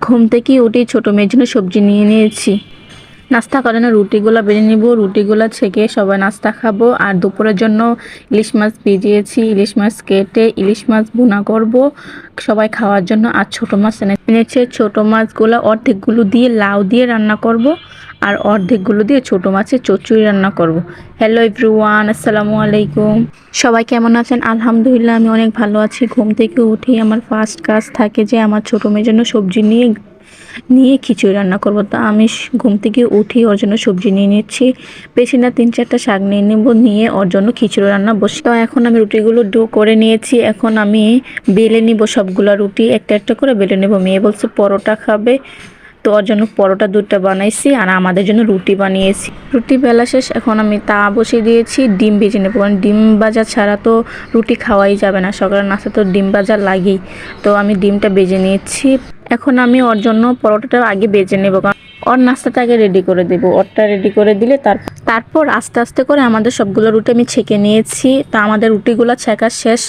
ঘুম থেকে উঠে ছোটো মেয়ের জন্য সবজি নিয়ে নিয়েছি। নাস্তা করে না রুটিগুলো বেড়ে নিব, রুটিগুলো ছেঁকে সবাই নাস্তা খাব। আর দুপুরের জন্য ইলিশ মাছ ভিজিয়েছি, ইলিশ মাছ কেটে ইলিশ মাছ বোনা করব সবাই খাওয়ার জন্য। আর ছোটো মাছ এনে এনেছে, ছোটো মাছগুলো অর্ধেকগুলো দিয়ে লাউ দিয়ে রান্না করব। আর অর্ধেকগুলো দিয়ে ছোটো মাছের চচ্চড়ি রান্না করব। হ্যালো এভরিওয়ান আসসালামু আলাইকুম। সবাই কেমন আছেন? আলহামদুলিল্লাহ, আমি অনেক ভালো আছি। ঘুম থেকে উঠেই আমার ফার্স্ট কাজ থাকে যে আমার ছোটো মেয়ের জন্য সবজি নিয়ে নিয়ে খিচুড়ি রান্না করব। তা আমি ঘুম থেকে উঠি ওর জন্য সবজি নিয়ে নিচ্ছি। বেশি না, তিন চারটা শাক নিয়ে নেব, নিয়ে ওর জন্য খিচুড়ি রান্না বসি। তো এখন আমি রুটিগুলো ডো করে নিয়েছি। এখন আমি বেলে নিব সবগুলো রুটি। একটা একটা করে বেলে নেব। মেয়ে বলছে পরোটা খাবে। তো ওর জন্য পরোটা দুটো বানাইছি আর আমাদের জন্য রুটি বানিয়েছি। রুটি বেলা শেষ, এখন আমি তা বসিয়ে দিয়েছি, ডিম ভেজে নেব। কারণ ডিম ভাজা ছাড়া তো রুটি খাওয়াই যাবে না, সকালের নাস্তা তো ডিম ভাজা লাগেই। তো আমি ডিমটা বেজে নিয়েছি। এখন আমি ওর জন্য পরোটাটা আগে বেজে নেব, কারণ ওর নাস্তাটা আগে রেডি করে দেবো। ওরটা রেডি করে দিলে তার তারপর আস্তে আস্তে করে আমাদের সবগুলো রুটি আমি ছেঁকে নিয়েছি। তা আমাদের রুটিগুলো ছেঁকা শেষ।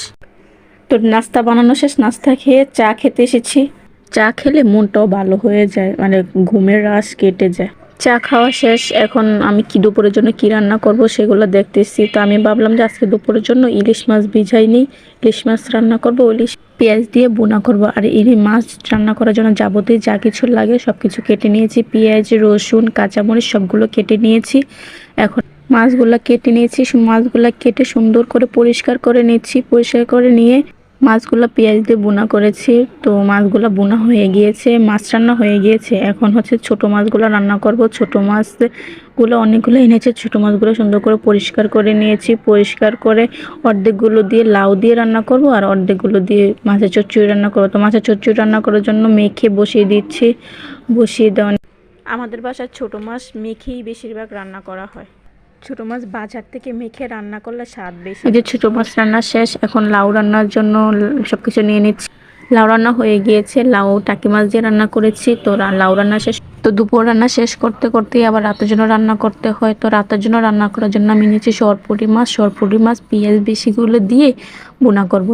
তো নাস্তা বানানো শেষ, নাস্তা খেয়ে চা খেতে এসেছি। চা খেলে মনটাও ভালো হয়ে যায় মানে ঘুমের রাস কেটে যায়। চা খাওয়া শেষ, এখন আমি কি দুপুরের জন্য কি রান্না করব সেগুলো দেখতেছি। তো আমি ভাবলাম যে আজকে দুপুরের জন্য ইলিশ মাছ ভিজাই নিই, ইলিশ মাছ রান্না করব, ইলিশ পেঁয়াজ দিয়ে বোনা করব। আর এই মাছ রান্না করার জন্য যাবতীয় যা কিছু লাগে সব কিছু কেটে নিয়েছি। পেঁয়াজ, রসুন, কাঁচামরিচ সবগুলো কেটে নিয়েছি। এখন মাছগুলো কেটে নিয়েছি মাছগুলো কেটে সুন্দর করে পরিষ্কার করে নিচ্ছি। পরিষ্কার করে নিয়ে মাছগুলো পেঁয়াজ দিয়ে বোনা করেছি। তো মাছগুলো বোনা হয়ে গিয়েছে, মাছ রান্না হয়ে গিয়েছে। এখন হচ্ছে ছোট মাছগুলো রান্না করব। ছোট মাছগুলো অনেকগুলো এনেছে। ছোট মাছগুলো সুন্দর করে পরিষ্কার করে নিয়েছি। পরিষ্কার করে অর্ধেকগুলো দিয়ে লাউ দিয়ে রান্না করব আর অর্ধেকগুলো দিয়ে মাছের চচ্চড়ি রান্না করব। তো মাছের চচ্চড়ি রান্না করার জন্য মেখে বসিয়ে দিচ্ছি। বসিয়ে দেওয়া আমাদের বাসায় ছোট মাছ মেখেই বেশিরভাগ রান্না করা হয়। ছোট মাছ বাজার থেকে মেখে রান্না করলে স্বাদ বেশি এই যে ছোট মাছ রান্না শেষ এখন লাউ রান্নার জন্য সব কিছু নিয়ে নিচ্ছি। লাউ রান্না হয়ে গিয়েছে লাউ টাকি মাছ দিয়ে রান্না করেছি তো লাউ রান্না শেষ। তো দুপুর রান্না শেষ করতে করতেই আবার রাতের জন্য রান্না করতে হয়। তো রাতের জন্য রান্না করার জন্য আমি নিয়েছি সরপুরি মাছ। সরপুরি মাছ পেঁয়াজ বেশিগুলো দিয়ে বোনা করব।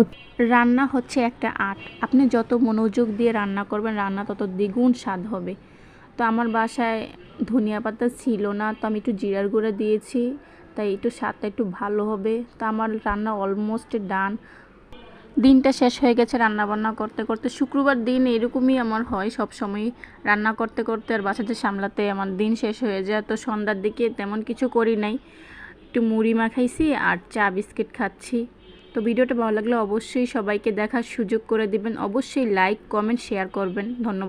রান্না হচ্ছে একটা আর্ট আপনি যত মনোযোগ দিয়ে রান্না করবেন রান্না তত দ্বিগুণ স্বাদ হবে। তো আমার বাসায় ধনিয়া পাতা ছিল না, তো আমি একটু জিরার গুঁড়া দিয়েছি, তাই একটু স্বাদটা একটু ভালো হবে। তো আমার রান্না অলমোস্ট ডান দিনটা শেষ হয়ে গেছে রান্না বান্না করতে করতে। শুক্রবার দিন এরকমই আমার হয় সব সময় রান্না করতে করতে আর বাসাতে সামলাতে আমার দিন শেষ হয়ে যায়। তো সন্ধ্যার দিকে তেমন কিছু করি নাই। একটু মুড়ি মাখাইছি আর চা, বিস্কিট খাচ্ছি। তো ভিডিওটা ভালো লাগলে অবশ্যই সবাইকে দেখার সুযোগ করে দিবেন। অবশ্যই লাইক কমেন্ট শেয়ার করবেন। ধন্যবাদ।